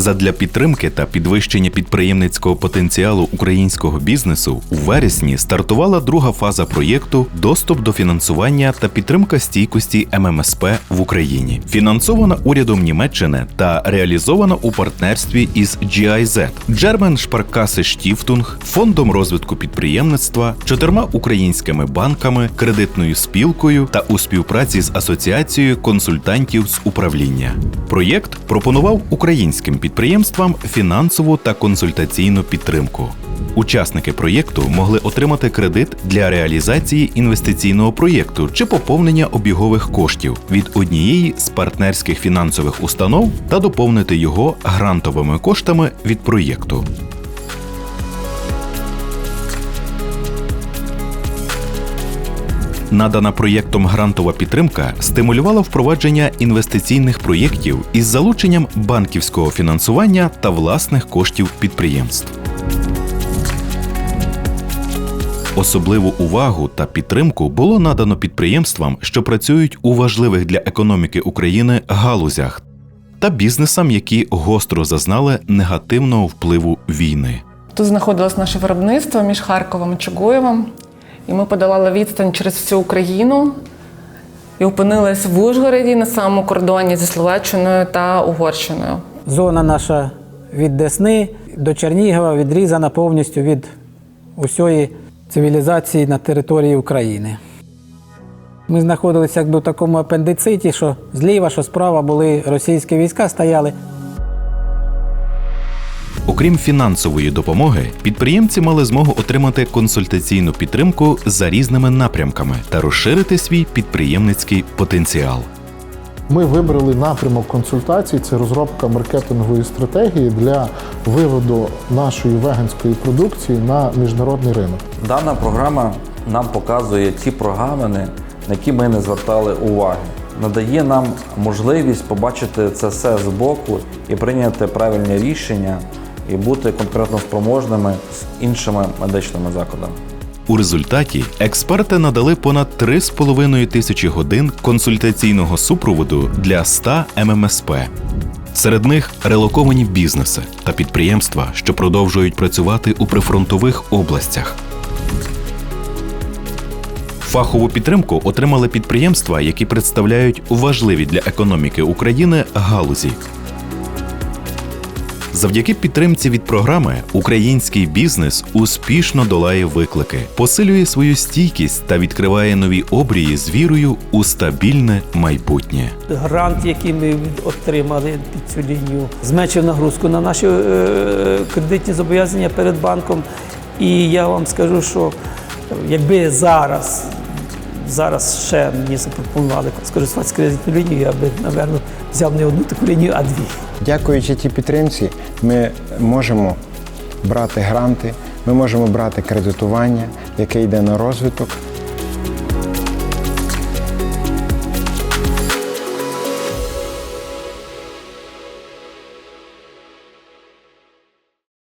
Задля підтримки та підвищення підприємницького потенціалу українського бізнесу у вересні стартувала друга фаза проєкту Доступ до фінансування та підтримка стійкості ММСП в Україні, фінансована урядом Німеччини та реалізована у партнерстві із GIZ, German Sparkasse Stiftung, фондом розвитку підприємництва, чотирма українськими банками, кредитною спілкою та у співпраці з асоціацією консультантів з управління. Проєкт пропонував українським підприємствам фінансову та консультаційну підтримку. Учасники проєкту могли отримати кредит для реалізації інвестиційного проєкту чи поповнення обігових коштів від однієї з партнерських фінансових установ та доповнити його грантовими коштами від проєкту. Надана проєктом грантова підтримка стимулювала впровадження інвестиційних проєктів із залученням банківського фінансування та власних коштів підприємств. Особливу увагу та підтримку було надано підприємствам, що працюють у важливих для економіки України галузях, та бізнесам, які гостро зазнали негативного впливу війни. Тут знаходилось наше виробництво між Харковом і Чугуєвом. І ми подолали відстань через всю Україну і опинились в Ужгороді на самому кордоні зі Словаччиною та Угорщиною. Зона наша від Десни до Чернігова відрізана повністю від усієї цивілізації на території України. Ми знаходилися якби в такому апендициті, що зліва, що справа були російські війська стояли. Окрім фінансової допомоги, підприємці мали змогу отримати консультаційну підтримку за різними напрямками та розширити свій підприємницький потенціал. Ми вибрали напрямок консультацій це розробка маркетингової стратегії для виводу нашої веганської продукції на міжнародний ринок. Дана програма нам показує ті програмини, на які ми не звертали уваги. Надає нам можливість побачити це все збоку і прийняти правильні рішення, і бути конкретно спроможними з іншими медичними закладами. У результаті експерти надали понад 3,5 тисячі годин консультаційного супроводу для 100 ММСП. Серед них релоковані бізнеси та підприємства, що продовжують працювати у прифронтових областях. Фахову підтримку отримали підприємства, які представляють важливі для економіки України галузі. Завдяки підтримці від програми український бізнес успішно долає виклики, посилює свою стійкість та відкриває нові обрії з вірою у стабільне майбутнє. Грант, який ми отримали під цю лінію, зменшив нагрузку на наші е, кредитні зобов'язання перед банком. І я вам скажу, що якби зараз, зараз ще мені запропонували скористуватися кредитною лінією, я би, напевно, взяв не одну таку лінію, а дві. Дякуючи тій підтримці, ми можемо брати гранти, ми можемо брати кредитування, яке йде на розвиток